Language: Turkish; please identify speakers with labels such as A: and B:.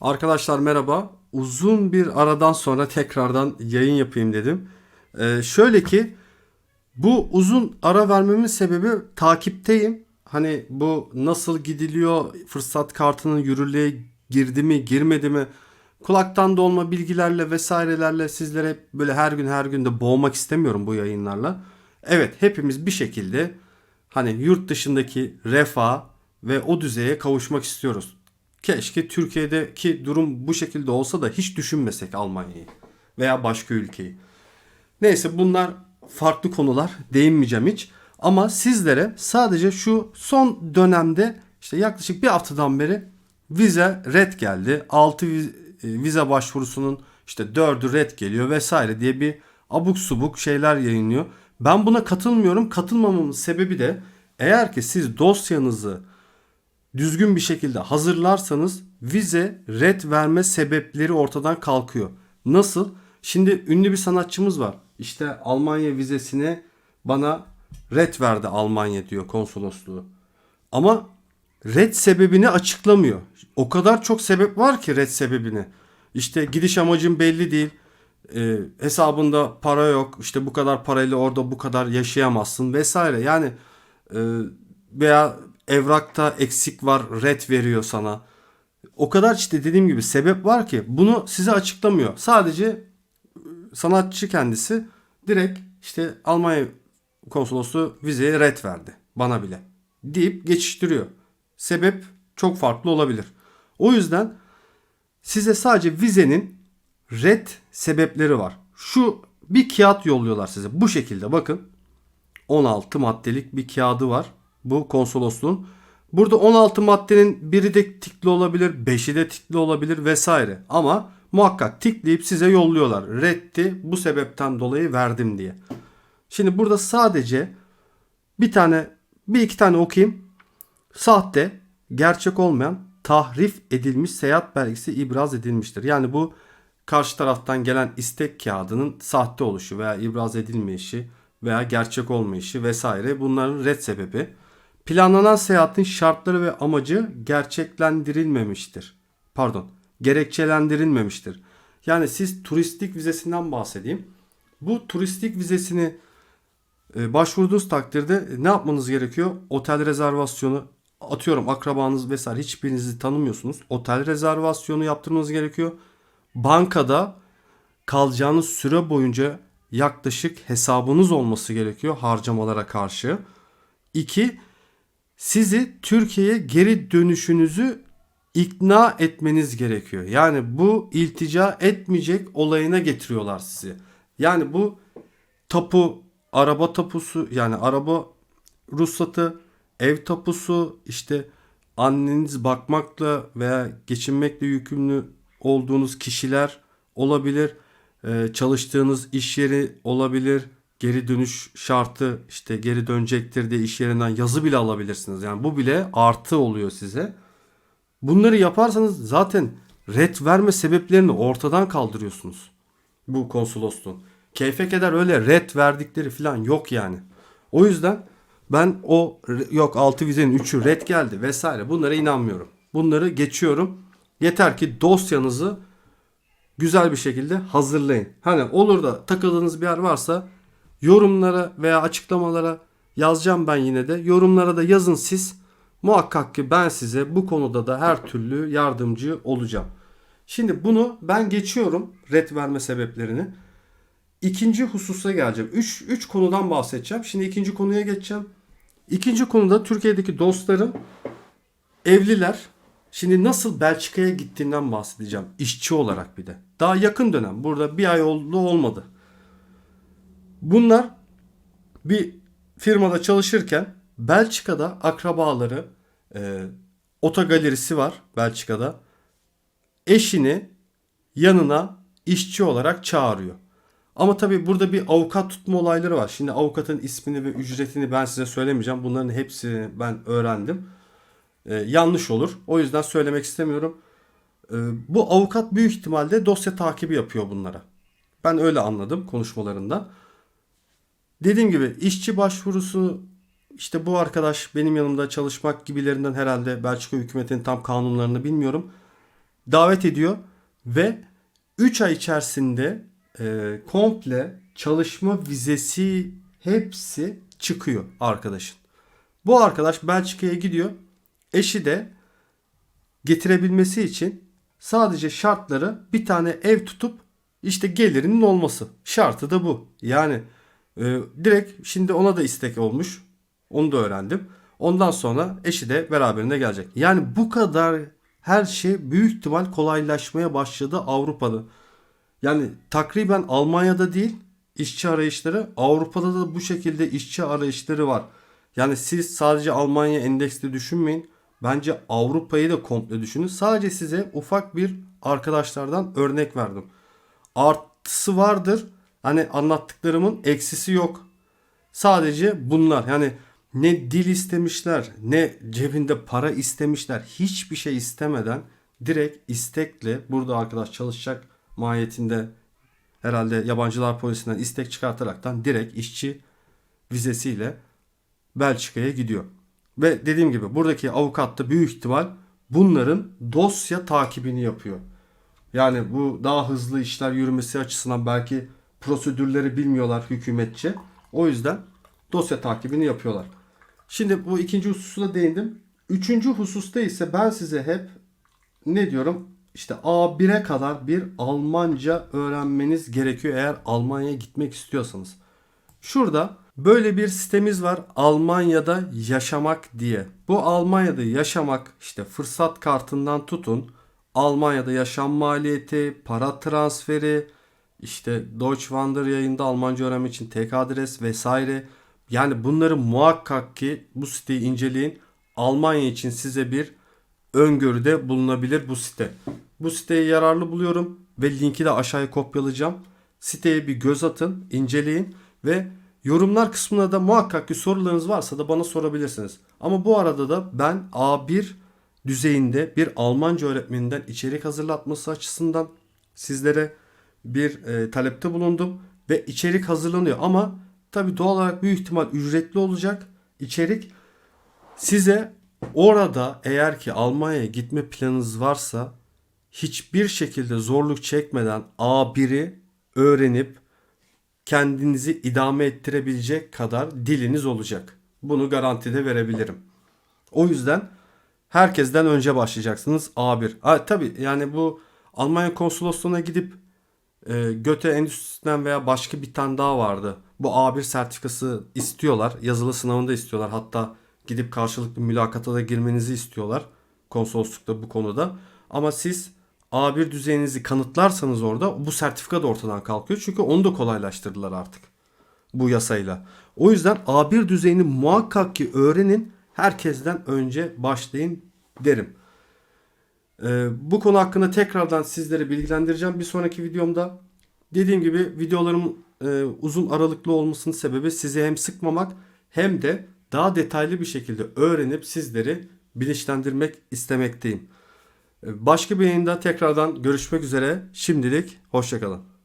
A: Arkadaşlar merhaba. Uzun bir aradan sonra tekrardan yayın yapayım dedim. Ee, şöyle ki bu uzun ara vermemin sebebi takipteyim. Hani bu nasıl gidiliyor, fırsat kartının yürürlüğe girdi mi, girmedi mi? Kulaktan dolma bilgilerle vesairelerle sizlere böyle her gün her gün de boğmak istemiyorum bu yayınlarla. Evet hepimiz bir şekilde hani yurt dışındaki refah ve o düzeye kavuşmak istiyoruz. Keşke Türkiye'deki durum bu şekilde olsa da hiç düşünmesek Almanya'yı veya başka ülkeyi. Neyse bunlar farklı konular. Değinmeyeceğim hiç. Ama sizlere sadece şu son dönemde işte yaklaşık bir haftadan beri vize red geldi. 6 vize başvurusunun işte 4'ü red geliyor vesaire diye bir abuk subuk şeyler yayınlıyor. Ben buna katılmıyorum. Katılmamamın sebebi de eğer ki siz dosyanızı düzgün bir şekilde hazırlarsanız vize red verme sebepleri ortadan kalkıyor. Nasıl? Şimdi ünlü bir sanatçımız var. İşte Almanya vizesini bana red verdi Almanya diyor konsolosluğu. Ama red sebebini açıklamıyor. O kadar çok sebep var ki red sebebini. İşte gidiş amacın belli değil. E, hesabında para yok. İşte bu kadar parayla orada bu kadar yaşayamazsın vesaire. Yani e, veya evrakta eksik var red veriyor sana. O kadar işte dediğim gibi sebep var ki bunu size açıklamıyor. Sadece sanatçı kendisi direkt işte Almanya konsolosluğu vizeye red verdi bana bile deyip geçiştiriyor. Sebep çok farklı olabilir. O yüzden size sadece vizenin red sebepleri var. Şu bir kağıt yolluyorlar size bu şekilde bakın. 16 maddelik bir kağıdı var bu konsolosluğun. Burada 16 maddenin biri de tikli olabilir, 5'i de tikli olabilir vesaire. Ama muhakkak tikleyip size yolluyorlar. Reddi bu sebepten dolayı verdim diye. Şimdi burada sadece bir tane bir iki tane okuyayım. Sahte, gerçek olmayan, tahrif edilmiş seyahat belgesi ibraz edilmiştir. Yani bu karşı taraftan gelen istek kağıdının sahte oluşu veya ibraz edilmeyişi veya gerçek olmayışı vesaire bunların red sebebi. Planlanan seyahatin şartları ve amacı gerçeklendirilmemiştir. Pardon, gerekçelendirilmemiştir. Yani siz turistik vizesinden bahsedeyim. Bu turistik vizesini e, başvurduğunuz takdirde ne yapmanız gerekiyor? Otel rezervasyonu atıyorum akrabanız vesaire hiçbirinizi tanımıyorsunuz. Otel rezervasyonu yaptırmanız gerekiyor. Bankada kalacağınız süre boyunca yaklaşık hesabınız olması gerekiyor harcamalara karşı. İki, sizi Türkiye'ye geri dönüşünüzü ikna etmeniz gerekiyor. Yani bu iltica etmeyecek olayına getiriyorlar sizi. Yani bu tapu, araba tapusu yani araba ruhsatı, ev tapusu, işte anneniz bakmakla veya geçinmekle yükümlü olduğunuz kişiler olabilir. Çalıştığınız iş yeri olabilir geri dönüş şartı işte geri dönecektir diye iş yerinden yazı bile alabilirsiniz. Yani bu bile artı oluyor size. Bunları yaparsanız zaten red verme sebeplerini ortadan kaldırıyorsunuz. Bu konsolosluğun. Keyfe keder öyle red verdikleri falan yok yani. O yüzden ben o yok 6 vizenin 3'ü red geldi vesaire bunlara inanmıyorum. Bunları geçiyorum. Yeter ki dosyanızı güzel bir şekilde hazırlayın. Hani olur da takıldığınız bir yer varsa Yorumlara veya açıklamalara yazacağım ben yine de. Yorumlara da yazın siz. Muhakkak ki ben size bu konuda da her türlü yardımcı olacağım. Şimdi bunu ben geçiyorum red verme sebeplerini. İkinci hususa geleceğim. 3 3 konudan bahsedeceğim. Şimdi ikinci konuya geçeceğim. İkinci konuda Türkiye'deki dostlarım evliler. Şimdi nasıl Belçika'ya gittiğinden bahsedeceğim. İşçi olarak bir de. Daha yakın dönem. Burada bir ay oldu olmadı. Bunlar bir firmada çalışırken Belçika'da akrabaları e, otogalerisi var Belçika'da. Eşini yanına işçi olarak çağırıyor. Ama tabii burada bir avukat tutma olayları var. Şimdi avukatın ismini ve ücretini ben size söylemeyeceğim. Bunların hepsini ben öğrendim. Ee, yanlış olur. O yüzden söylemek istemiyorum. Ee, bu avukat büyük ihtimalle dosya takibi yapıyor bunlara. Ben öyle anladım konuşmalarından. Dediğim gibi işçi başvurusu işte bu arkadaş benim yanımda çalışmak gibilerinden herhalde Belçika hükümetinin tam kanunlarını bilmiyorum. davet ediyor ve 3 ay içerisinde e, komple çalışma vizesi hepsi çıkıyor arkadaşın. Bu arkadaş Belçika'ya gidiyor. Eşi de getirebilmesi için sadece şartları bir tane ev tutup işte gelirinin olması. Şartı da bu. Yani e, direkt şimdi ona da istek olmuş. Onu da öğrendim. Ondan sonra eşi de beraberinde gelecek. Yani bu kadar her şey büyük ihtimal kolaylaşmaya başladı Avrupa'da. Yani takriben Almanya'da değil işçi arayışları Avrupa'da da bu şekilde işçi arayışları var. Yani siz sadece Almanya endeksli düşünmeyin. Bence Avrupa'yı da komple düşünün. Sadece size ufak bir arkadaşlardan örnek verdim. Artısı vardır. Hani anlattıklarımın eksisi yok. Sadece bunlar. Yani ne dil istemişler, ne cebinde para istemişler. Hiçbir şey istemeden direkt istekle burada arkadaş çalışacak mahiyetinde herhalde yabancılar polisinden istek çıkartaraktan direkt işçi vizesiyle Belçika'ya gidiyor. Ve dediğim gibi buradaki avukat da büyük ihtimal bunların dosya takibini yapıyor. Yani bu daha hızlı işler yürümesi açısından belki prosedürleri bilmiyorlar hükümetçe. O yüzden dosya takibini yapıyorlar. Şimdi bu ikinci hususuna değindim. Üçüncü hususta ise ben size hep ne diyorum? İşte A1'e kadar bir Almanca öğrenmeniz gerekiyor eğer Almanya'ya gitmek istiyorsanız. Şurada böyle bir sitemiz var Almanya'da yaşamak diye. Bu Almanya'da yaşamak işte fırsat kartından tutun Almanya'da yaşam maliyeti, para transferi, işte Deutsche Wander yayında Almanca öğrenmek için tek adres vesaire. Yani bunları muhakkak ki bu siteyi inceleyin. Almanya için size bir öngörüde bulunabilir bu site. Bu siteyi yararlı buluyorum ve linki de aşağıya kopyalayacağım. Siteye bir göz atın, inceleyin ve yorumlar kısmına da muhakkak ki sorularınız varsa da bana sorabilirsiniz. Ama bu arada da ben A1 düzeyinde bir Almanca öğretmeninden içerik hazırlatması açısından sizlere bir e, talepte bulundum ve içerik hazırlanıyor ama tabi doğal olarak büyük ihtimal ücretli olacak içerik size orada eğer ki Almanya'ya gitme planınız varsa hiçbir şekilde zorluk çekmeden A1'i öğrenip kendinizi idame ettirebilecek kadar diliniz olacak. Bunu garantide verebilirim. O yüzden herkesten önce başlayacaksınız A1. Ha, tabii yani bu Almanya konsolosluğuna gidip e, Göte Endüstrisi'nden veya başka bir tane daha vardı. Bu A1 sertifikası istiyorlar. Yazılı sınavında istiyorlar. Hatta gidip karşılıklı mülakata da girmenizi istiyorlar. Konsoloslukta bu konuda. Ama siz A1 düzeyinizi kanıtlarsanız orada bu sertifika da ortadan kalkıyor. Çünkü onu da kolaylaştırdılar artık bu yasayla. O yüzden A1 düzeyini muhakkak ki öğrenin. Herkesten önce başlayın derim. Ee, bu konu hakkında tekrardan sizleri bilgilendireceğim bir sonraki videomda. Dediğim gibi videolarım e, uzun aralıklı olmasının sebebi sizi hem sıkmamak hem de daha detaylı bir şekilde öğrenip sizleri bilinçlendirmek istemekteyim. Ee, Başka bir yayında tekrardan görüşmek üzere. Şimdilik hoşçakalın.